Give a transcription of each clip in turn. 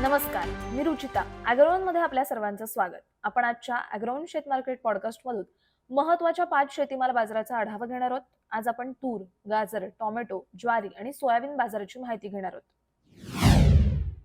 नमस्कार मी रुचिता अॅग्रोवनमध्ये आपल्या सर्वांचं स्वागत. आपण आजच्या अॅग्रोन शेत मार्केट पॉडकास्टमधून महत्त्वाच्या पाच शेतीमाल बाजाराचा आढावा घेणार आहोत. आज आपण तूर गाजर टोमॅटो ज्वारी आणि सोयाबीन बाजाराची माहिती घेणार आहोत.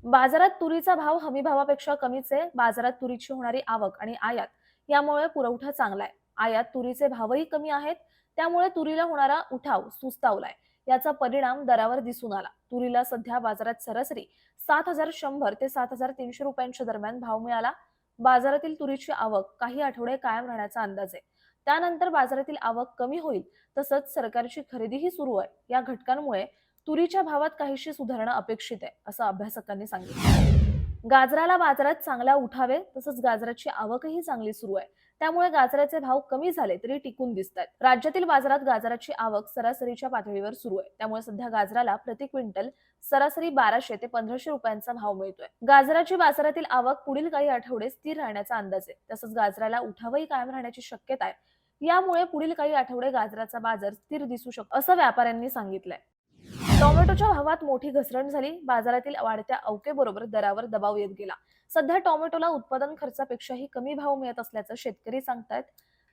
बाजारात तुरीचा भाव हमी भावापेक्षा कमीच आहे. बाजारात तुरीची होणारी आवक आणि आयात यामुळे पुरवठा चांगला आहे. आयात तुरीचे भावही कमी आहेत. त्यामुळे तुरीला होणारा उठाव सुस्तावलाय याचा परिणाम दरावर दिसून आला. तुरीला सध्या बाजारात सरासरी सात हजार शंभर ते सात हजार तीनशे रुपयांच्या दरम्यान भाव मिळाला. बाजारातील तुरीची आवक काही आठवडे कायम राहण्याचा अंदाज आहे. त्यानंतर बाजारातील आवक कमी होईल तसंच सरकारची खरेदीही सुरू आहे. या घटकांमुळे तुरीच्या भावात काहीशी सुधारणा अपेक्षित आहे असं अभ्यासकांनी सांगितलं. गाजराला बाजारात चांगला उठावे तसंच गाजराची आवकही चांगली सुरू आहे. त्यामुळे गाजराचे भाव कमी झाले तरी टिकून दिसत आहेत राज्यातील बाजारात गाजराची आवक सरासरीच्या पातळीवर सुरू आहे. त्यामुळे सध्या गाजराला प्रति क्विंटल सरासरी बाराशे ते पंधराशे रुपयांचा भाव मिळतोय. गाजराची बाजारातील आवक पुढील काही आठवडे स्थिर राहण्याचा अंदाज आहे. तसंच गाजराला उठावही कायम राहण्याची शक्यता आहे. यामुळे पुढील काही आठवडे गाजराचा बाजार स्थिर दिसू शकतो असं व्यापाऱ्यांनी सांगितलंय. टोमॅटोच्या भावात मोठी घसरण झाली. बाजारातील वाढत्या अवकेबरोबर दरावर दबाव येत गेला. सध्या टोमॅटोला उत्पादन खर्चापेक्षाही कमी भाव मिळत असल्याचं शेतकरी सांगतायत.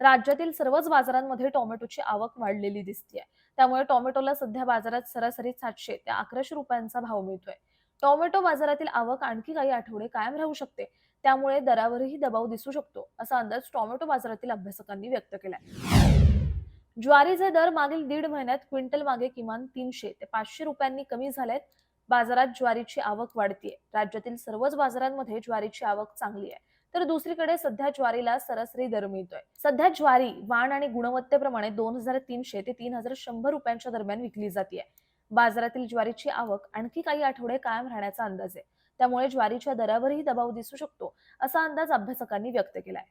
राज्यातील सर्वच बाजारांमध्ये टोमॅटोची आवक वाढलेली दिसते त्यामुळे टोमॅटोला सध्या बाजारात सरासरी सातशे ते अकराशे रुपयांचा भाव मिळतोय. टोमॅटो बाजारातील आवक आणखी काही आठवडे कायम राहू शकते. त्यामुळे दरावरही दबाव दिसू शकतो असा अंदाज टोमॅटो बाजारातील अभ्यासकांनी व्यक्त केलाय. ज्वारीचे दर मागील दीड महिन्यात क्विंटल मागे किमान तीनशे ते पाचशे रुपयांनी कमी झालेत बाजारात ज्वारीची आवक वाढतीये. राज्यातील सर्वच बाजारांमध्ये ज्वारीची आवक चांगली आहे. तर दुसरीकडे सध्या ज्वारीला सरासरी दर मिळतोय. सध्या ज्वारी वाण आणि गुणवत्तेप्रमाणे दोन हजार तीनशे ते तीन हजार शंभर रुपयांच्या दरम्यान विकली जाते बाजारातील ज्वारीची आवक आणखी काही आठवडे कायम राहण्याचा अंदाज आहे. त्यामुळे ज्वारीच्या दरावरही दबाव दिसू शकतो असा अंदाज अभ्यासकांनी व्यक्त केलाय.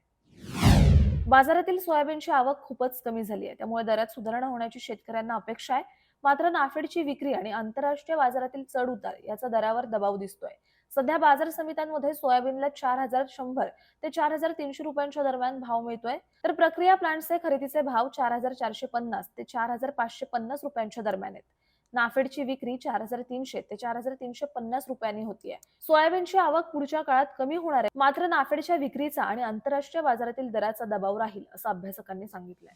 बाजारातील सोयाबीनची आवक खूपच कमी झाली आहे. त्यामुळे दरात सुधारणा होण्याची शेतकऱ्यांना अपेक्षा आहे. मात्र नाफेडची विक्री आणि आंतरराष्ट्रीय बाजारातील चढ उतार याचा दरावर दबाव दिसतोय. सध्या बाजार समित्यांमध्ये सोयाबीनला चार हजार शंभर ते चार हजार तीनशे रुपयांच्या दरम्यान भाव मिळतोय. तर प्रक्रिया प्लांटचे खरेदीचे भाव चार हजार चारशे पन्नास ते चार हजार पाचशे पन्नास रुपयांच्या दरम्यान आहेत. नाफेडची विक्री चार हजार तीनशे ते चार हजार तीनशे पन्नास रुपयांनी होतीये. सोयाबीनची आवक पुढच्या काळात कमी होणार आहे. मात्र नाफेडच्या विक्रीचा आणि आंतरराष्ट्रीय बाजारातील दराचा दबाव राहील असं अभ्यासकांनी सांगितलंय.